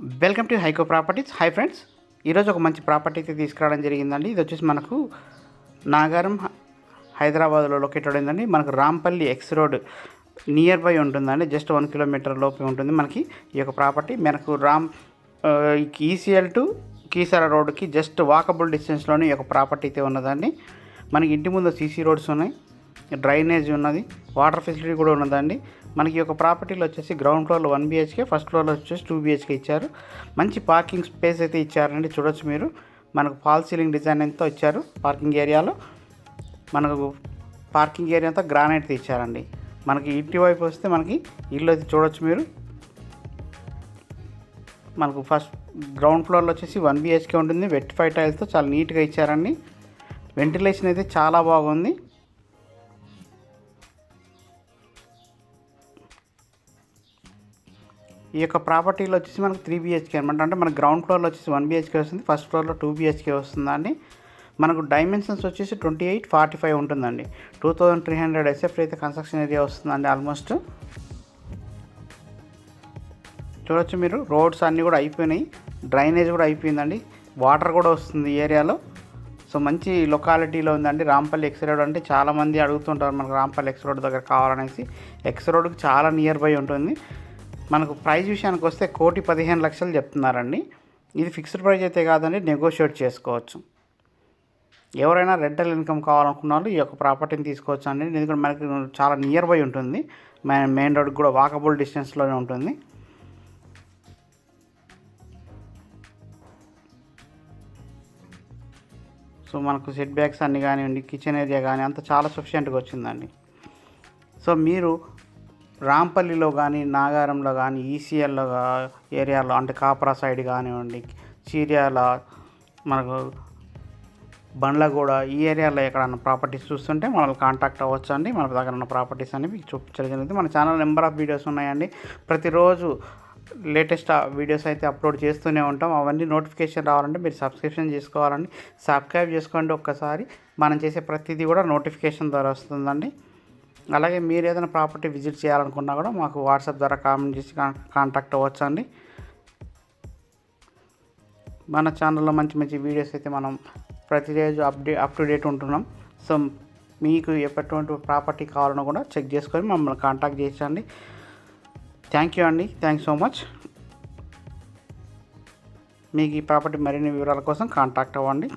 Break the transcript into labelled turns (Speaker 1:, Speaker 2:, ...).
Speaker 1: Welcome to Haiko properties. Hi friends. ఈరోజు ఒక మంచి ప్రాపర్టీ అయితే తీసుకురావడం జరిగిందండి. ఇది వచ్చేసి మనకు నాగారం హైదరాబాద్లో లొకేట్ అయిందండి మనకు Rampally X road near by ఉంటుందండి. జస్ట్ వన్ కిలోమీటర్ లోపే ఉంటుంది మనకి ఈ యొక్క ప్రాపర్టీ. మనకు రామ్ ఈసీఎల్ టు కీసరా రోడ్కి జస్ట్ వాకబుల్ డిస్టెన్స్లోనే ఈ యొక్క ప్రాపర్టీ అయితే ఉన్నదండి. మనకి ఇంటి ముందు సీసీ రోడ్స్ ఉన్నాయి. డ్రైనేజ్ ఉన్నది. వాటర్ ఫెసిలిటీ కూడా ఉన్నదండి. మనకి ఒక ప్రాపర్టీలో వచ్చేసి గ్రౌండ్ ఫ్లోర్లో వన్ బిహెచ్కే ఫస్ట్ ఫ్లోర్లో వచ్చేసి టూ బిహెచ్కే ఇచ్చారు. మంచి పార్కింగ్ స్పేస్ అయితే ఇచ్చారండి చూడొచ్చు మీరు. మనకు ఫాల్ సీలింగ్ డిజైన్ ఎంతో ఇచ్చారు పార్కింగ్ ఏరియాలో మనకు పార్కింగ్ ఏరియా అంతా గ్రానైట్ ఇచ్చారండి. మనకి ఇంటి వైపు వస్తే మనకి ఇల్లు అయితే చూడొచ్చు మీరు. మనకు ఫస్ట్ గ్రౌండ్ ఫ్లోర్లో వచ్చేసి వన్ బిహెచ్కే ఉంటుంది. వెట్ ఫైవ్ టైల్స్తో చాలా నీట్గా ఇచ్చారండి. వెంటిలేషన్ అయితే చాలా బాగుంది. ఈ యొక్క ప్రాపర్టీలో వచ్చేసి మనకు త్రీ బిహెచ్కే అనమాట అంటే మన గ్రౌండ్ ఫ్లోర్లో వచ్చేసి వన్ బిహెచ్కే వస్తుంది ఫస్ట్ ఫ్లోర్లో టూ బిహెచ్కే వస్తుందండి. మనకు డైమెన్షన్స్ వచ్చేసి ట్వంటీ ఎయిట్ ఫార్టీ ఫైవ్ ఉంటుందండి two thousand three hundred SF అయితే కన్స్ట్రక్షన్ ఏరియా వస్తుందండి ఆల్మోస్ట్ చూడొచ్చు మీరు రోడ్స్ అన్నీ కూడా అయిపోయినాయి. డ్రైనేజ్ కూడా అయిపోయిందండి. వాటర్ కూడా వస్తుంది ఈ ఏరియాలో సో మంచి లొకాలిటీలో ఉందండి. రాంపల్లి ఎక్స్ రోడ్ అంటే చాలామంది అడుగుతుంటారు మనకు రాంపల్లి ఎక్స్ రోడ్ దగ్గర కావాలనేసి. ఎక్స్ రోడ్కి చాలా నియర్ బై ఉంటుంది. మనకు ప్రైస్ విషయానికి వస్తే కోటి పదిహేను లక్షలు చెప్తున్నారండి. ఇది ఫిక్స్డ్ ప్రైస్ అయితే కాదండి నెగోషియేట్ చేసుకోవచ్చు. ఎవరైనా రెంటల్ ఇన్కమ్ కావాలనుకున్న వాళ్ళు ఈ యొక్క ప్రాపర్టీని తీసుకోవచ్చు అండి. ఎందుకంటే మనకి చాలా నియర్ బై ఉంటుంది. మెయిన్ రోడ్ కూడా వాకబుల్ డిస్టెన్స్లోనే ఉంటుంది. సో మనకు సెట్ బ్యాక్స్ అన్ని కానివ్వండి కిచెన్ ఏరియా కానీ అంత చాలా సఫిషియెంట్గా వచ్చిందండి. సో మీరు రాంపల్లిలో కానీ నాగారంలో కానీ ఈసీఎల్లో ఏరియాలో అంటే కాపరా సైడ్ కానివ్వండి చీర్యాల మనకు బండ్లగూడ ఈ ఏరియాలో ఎక్కడన్నా ప్రాపర్టీస్ చూస్తుంటే మనల్ని కాంటాక్ట్ అవ్వచ్చు అండి మన దగ్గర ఉన్న ప్రాపర్టీస్ అన్ని మీకు చూపించడం జరుగుతుంది మన ఛానల్ నెంబర్ ఆఫ్ వీడియోస్ ఉన్నాయండి. ప్రతిరోజు లేటెస్ట్ వీడియోస్ అయితే అప్లోడ్ చేస్తూనే ఉంటాం. అవన్నీ నోటిఫికేషన్ రావాలంటే మీరు సబ్స్క్రిప్షన్ చేసుకోవాలండి. సబ్స్క్రైబ్ చేసుకోండి ఒక్కసారి. మనం చేసే ప్రతిదీ కూడా నోటిఫికేషన్ ద్వారా వస్తుందండి. అలాగే మీరు ఏదైనా ప్రాపర్టీ విజిట్ చేయాలనుకున్నా కూడా మాకు వాట్సాప్ ద్వారా కామెంట్ చేసి కాంటాక్ట్ అవ్వచ్చు అండి మన ఛానల్లో మంచి మంచి వీడియోస్ అయితే మనం ప్రతిరోజు అప్డే అప్ టు డేట్ ఉంటున్నాం. సో మీకు ఎటువంటి ప్రాపర్టీ కావాలన్నా కూడా చెక్ చేసుకొని మమ్మల్ని కాంటాక్ట్ చేయండి. థ్యాంక్ యూ అండి. Thank so much. మీకు ఈ ప్రాపర్టీ మరిన్ని వివరాల కోసం కాంటాక్ట్ అవ్వండి.